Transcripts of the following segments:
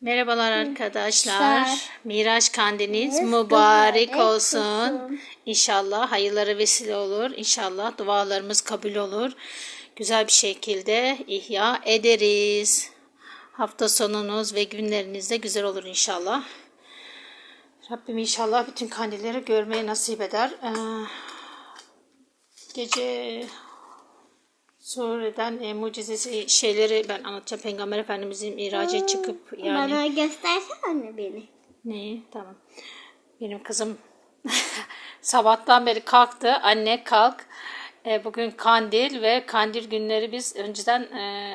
Merhabalar arkadaşlar. Miraç kandiniz mübarek olsun. İnşallah hayırlara vesile olur. İnşallah dualarımız kabul olur. Güzel bir şekilde ihya ederiz. Hafta sonunuz ve günleriniz de güzel olur inşallah. Rabbim inşallah bütün kandilleri görmeyi nasip eder. Ee, gece Sureden e, mucizesi şeyleri ben anlatacağım. Peygamber Efendimizin miraca çıkıp yani Bana göstersene anne beni. Neyi? Tamam. Benim kızım sabahtan beri kalktı. Anne kalk. E, bugün kandil ve kandil günleri biz önceden e,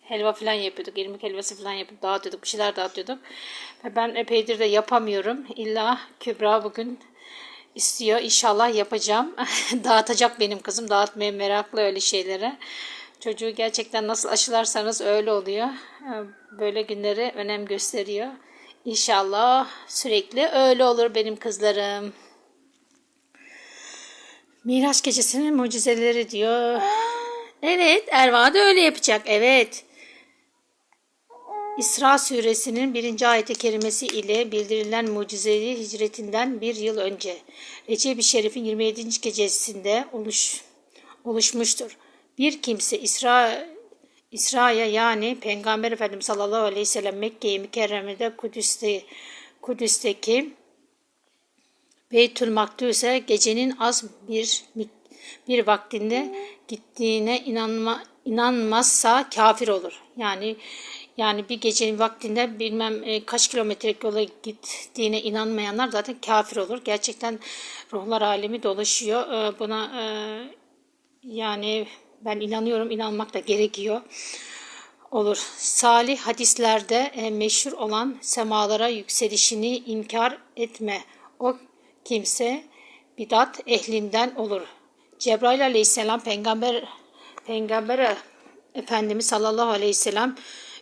helva falan yapıyorduk. İrmik helvası falan yapıp dağıtıyorduk. Bir şeyler dağıtıyorduk. Ve ben epeydir de yapamıyorum. İlla Kübra bugün istiyor. İnşallah yapacağım. Dağıtacak benim kızım. Dağıtmaya meraklı öyle şeylere. Çocuğu gerçekten nasıl aşılarsanız öyle oluyor. E, Böyle günleri önem gösteriyor. İnşallah sürekli öyle olur benim kızlarım. Miraç gecesinin mucizeleri diyor. Evet, Erva da öyle yapacak. Evet. İsra suresinin birinci ayeti kerimesi ile bildirilen mucizeyi hicretinden bir yıl önce Recep-i Şerif'in 27. gecesinde oluş, oluşmuştur. Bir kimse İsra İsra'ya yani Peygamber Efendimiz sallallahu aleyhi ve sellem Mekke-i Mükerreme'de Kudüs'te, Kudüs'teki Beytül Makdüs'e gecenin az bir bir vaktinde gittiğine inanma, inanmazsa kafir olur. Yani yani bir gecenin vaktinde bilmem e, kaç kilometrelik yola gittiğine inanmayanlar zaten kafir olur. Gerçekten ruhlar alemi dolaşıyor. E, Buna e, yani ben inanıyorum, inanmak da gerekiyor. Olur. Salih hadislerde meşhur olan semalara yükselişini inkar etme. O kimse bidat ehlinden olur. Cebrail aleyhisselam peygamber peygamber Efendimiz sallallahu aleyhi ve sellem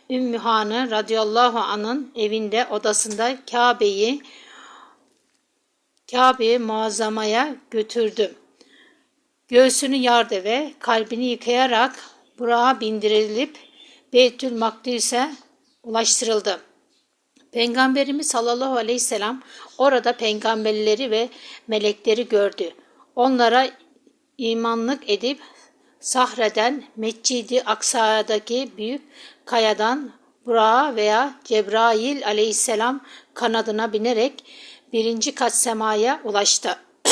Ümmü Han'ı radıyallahu anın evinde odasında Kabe'yi Kabe'yi muazzamaya götürdü. Göğsünü yardı ve kalbini yıkayarak Burak'a bindirilip Beytül Makdis'e ulaştırıldı. Peygamberimiz sallallahu aleyhi ve sellem orada peygamberleri ve melekleri gördü. Onlara imanlık edip Sahre'den Meccidi Aksa'daki büyük kayadan Burak'a veya Cebrail aleyhisselam kanadına binerek birinci kat semaya ulaştı.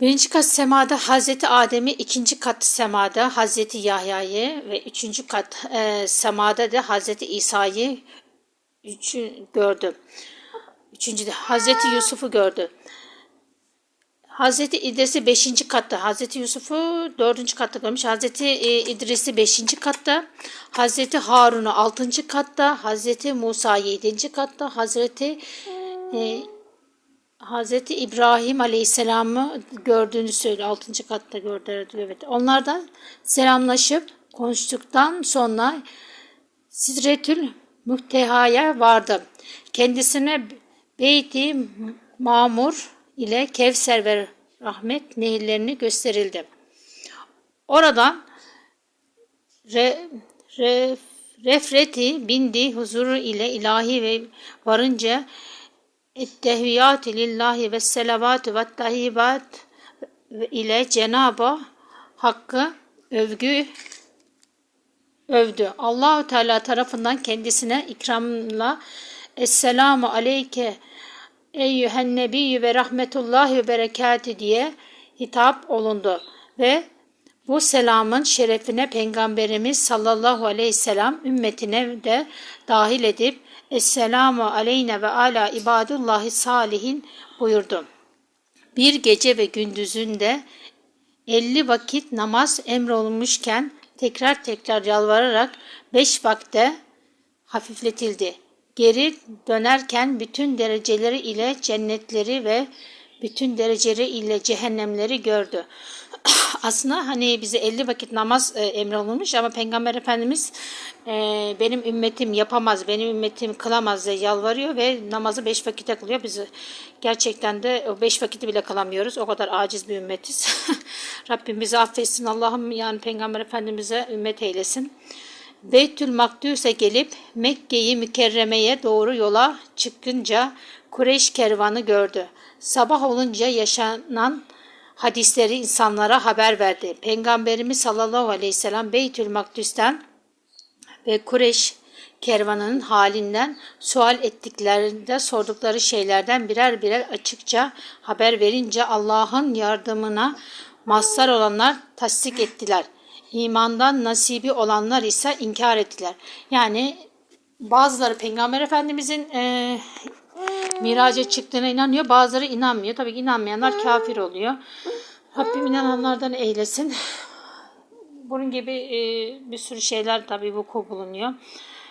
Birinci kat semada Hazreti Adem'i, ikinci kat semada Hazreti Yahya'yı ve üçüncü kat e, semada da Hazreti İsa'yı gördü. Üçüncü de Hazreti Yusuf'u gördü. Hazreti İdris'i beşinci katta, Hazreti Yusuf'u dördüncü katta görmüş, Hazreti e, İdris'i beşinci katta, Hazreti Harun'u altıncı katta, Hazreti Musa yedinci katta, Hazreti e, Hazreti İbrahim Aleyhisselam'ı gördüğünü söylüyor. Altıncı katta gördüler diyor. Evet. Onlardan selamlaşıp konuştuktan sonra Sidretül Muhteha'ya vardı. Kendisine Beyti Mamur ile Kevser ve Rahmet nehirlerini gösterildi. Oradan re, re, Refreti bindi huzuru ile ilahi ve varınca ettehviyatü lillahi ve selavatü ve tahibat ile Cenab-ı Hakk'ı övgü övdü. Allahu Teala tarafından kendisine ikramla Esselamu aleyke eyyühen nebiyyü ve rahmetullahi ve berekatü diye hitap olundu ve bu selamın şerefine Peygamberimiz sallallahu aleyhi ve sellem ümmetine de dahil edip Esselamu aleyne ve ala ibadullahi salihin buyurdu. Bir gece ve gündüzünde 50 vakit namaz emrolunmuşken tekrar tekrar yalvararak 5 vakte hafifletildi. Geri dönerken bütün dereceleri ile cennetleri ve bütün dereceleri ile cehennemleri gördü. Aslında hani bize 50 vakit namaz e, emrolunmuş ama Peygamber Efendimiz e, benim ümmetim yapamaz, benim ümmetim kılamaz diye yalvarıyor ve namazı 5 vakite kılıyor. Biz gerçekten de o 5 vakiti bile kılamıyoruz. O kadar aciz bir ümmetiz. Rabbim bizi affetsin. Allah'ım yani Peygamber Efendimiz'e ümmet eylesin. Beytül Makdüs'e gelip Mekke'yi Mükerreme'ye doğru yola çıkınca Kureyş kervanı gördü. Sabah olunca yaşanan hadisleri insanlara haber verdi. Peygamberimiz sallallahu aleyhi ve sellem Beytül Makdüs'ten ve Kureş kervanının halinden sual ettiklerinde sordukları şeylerden birer birer açıkça haber verince Allah'ın yardımına mazhar olanlar tasdik ettiler. İmandan nasibi olanlar ise inkar ettiler. Yani bazıları Peygamber Efendimizin e, miraca çıktığına inanıyor, bazıları inanmıyor. Tabii ki inanmayanlar kafir oluyor. Rabbim inananlardan eylesin. Bunun gibi e, bir sürü şeyler tabii vuku bulunuyor.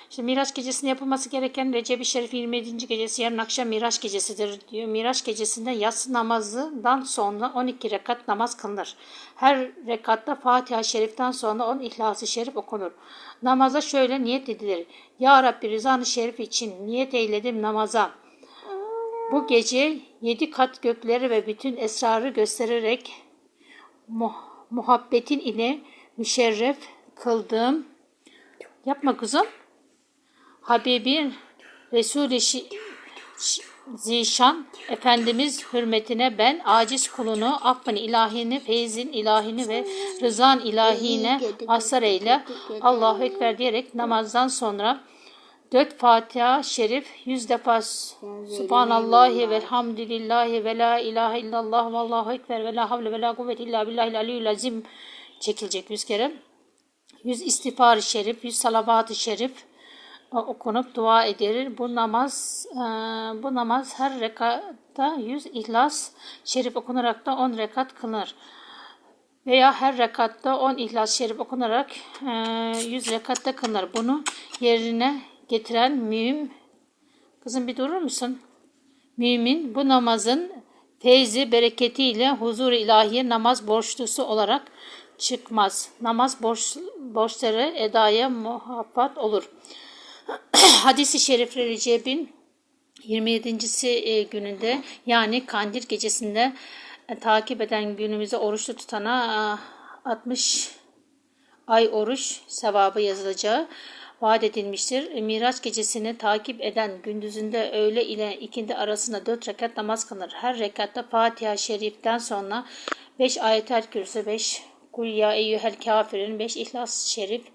İşte Miraç gecesinde yapılması gereken Recep-i Şerif 27. gecesi yarın akşam Miraç gecesidir diyor. Miraç gecesinde yatsı namazından sonra 12 rekat namaz kılınır. Her rekatta Fatiha-i Şerif'ten sonra 10 İhlas-ı Şerif okunur. Namaza şöyle niyet edilir. Ya Rabbi rızanı şerif için niyet eyledim namaza. Bu gece yedi kat gökleri ve bütün esrarı göstererek mu- muhabbetin ile müşerref kıldığım yapma kızım Habibin Resul-i Zişan Efendimiz hürmetine ben aciz kulunu affın ilahini, feyzin ilahini ve rızan ilahine mazhar eyle. Allahu Ekber diyerek namazdan sonra dört Fatiha Şerif yüz defa Subhanallahi velhamdülillahi ve la ilahe illallah ve Allahu Ekber ve la havle ve la kuvvete illa billahil aliyyil azim çekilecek yüz kere. Yüz istiğfar-ı şerif, yüz salavat-ı şerif okunup dua edilir. Bu namaz e, bu namaz her rekatta yüz ihlas şerif okunarak da 10 rekat kılınır. Veya her rekatta 10 ihlas şerif okunarak e, 100 rekatta kılınır. Bunu yerine getiren mühim Kızım bir durur musun? Mümin bu namazın feyzi bereketiyle huzur ilahiye namaz borçlusu olarak çıkmaz. Namaz borç, borçları edaya muhabbat olur. Hadis-i şerifleri Recep'in 27. e, gününde yani Kandil gecesinde e, takip eden günümüzde oruçlu tutana e, 60 ay oruç sevabı yazılacağı vaat edilmiştir. E, Miraç gecesini takip eden gündüzünde öğle ile ikindi arasında dört rekat namaz kılınır. Her rekatta Fatiha Şerif'ten sonra 5 ayet-el kürsü, 5 Kul ya eyyühel kafirin, 5 İhlas Şerif,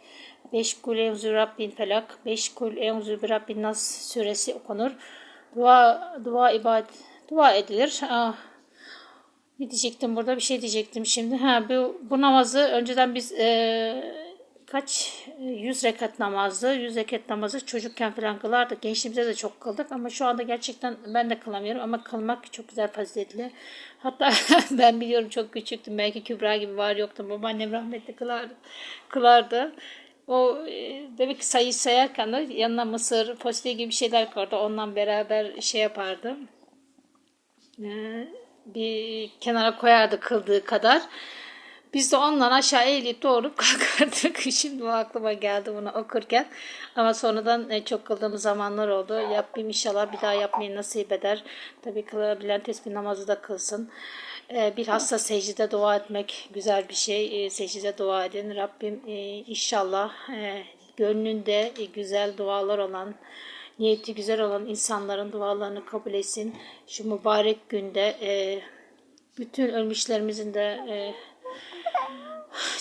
5 Kul enzu rabbin felak, 5 Kul enzu bi rabbin nas suresi okunur. Dua, dua ibadet, dua edilir. Ah, ne diyecektim burada? Bir şey diyecektim şimdi. Ha bu, bu namazı önceden biz e, kaç e, yüz rekat namazdı. Yüz rekat namazı çocukken falan kılardık. Gençliğimizde de çok kıldık ama şu anda gerçekten ben de kılamıyorum ama kılmak çok güzel faziletli. Hatta ben biliyorum çok küçüktüm. Belki Kübra gibi var yoktu. Babaannem rahmetli kılardı. kılardı. O e, demek ki sayı sayarken de yanına mısır, fasulye gibi şeyler koyardı. Ondan beraber şey yapardı. Ee, bir kenara koyardı kıldığı kadar. Biz de ondan aşağı eğilip doğrup kalkardık. Şimdi bu aklıma geldi bunu okurken. Ama sonradan e, çok kıldığımız zamanlar oldu. Yapayım inşallah bir daha yapmayı nasip eder. Tabii kılabilen tesbih namazı da kılsın. E, Bilhassa secdede dua etmek güzel bir şey. E, Secdede dua edin. Rabbim inşallah gönlünde güzel dualar olan niyeti güzel olan insanların dualarını kabul etsin. Şu mübarek günde bütün ölmüşlerimizin de e,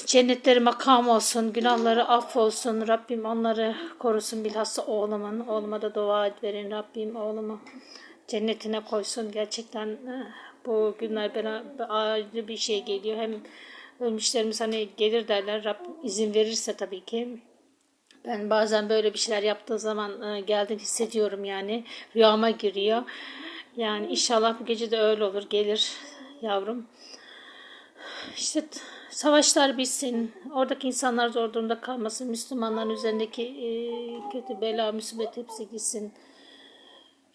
cennetleri makam olsun, günahları affolsun. Rabbim onları korusun bilhassa oğlumun. Oğluma da dua et verin. Rabbim oğlumu cennetine koysun. Gerçekten e, bu günler bana ayrı bir şey geliyor. Hem ölmüşlerimiz hani gelir derler. Rabbim izin verirse tabii ki. Ben bazen böyle bir şeyler yaptığı zaman e, geldiğini hissediyorum yani. Rüyama giriyor. Yani inşallah bu gece de öyle olur. Gelir yavrum. İşte savaşlar bitsin. Oradaki insanlar zor durumda kalmasın. Müslümanların üzerindeki e, kötü bela, musibet hepsi gitsin.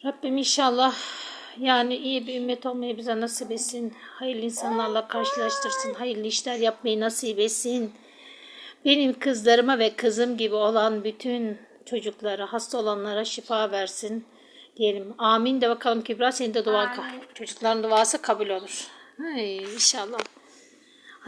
Rabbim inşallah yani iyi bir ümmet olmayı bize nasip etsin. Hayırlı insanlarla karşılaştırsın. Hayırlı işler yapmayı nasip etsin. Benim kızlarıma ve kızım gibi olan bütün çocuklara, hasta olanlara şifa versin diyelim. Amin de bakalım Kübra senin de duan çocukların duası kabul olur. Ay, inşallah.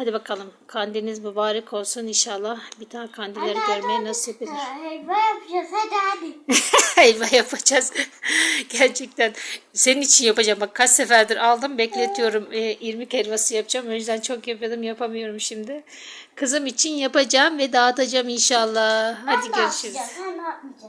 Hadi bakalım. Kandiliniz mübarek olsun inşallah. Bir daha kandilleri görmeye nasip eder. Helva yapacağız hadi hadi. Helva yapacağız. Gerçekten senin için yapacağım. Bak kaç seferdir aldım bekletiyorum. Ee, irmik helvası yapacağım. O yüzden çok yapıyordum yapamıyorum şimdi. Kızım için yapacağım ve dağıtacağım inşallah. Hadi görüşürüz. Sen ne yapmayacaksın?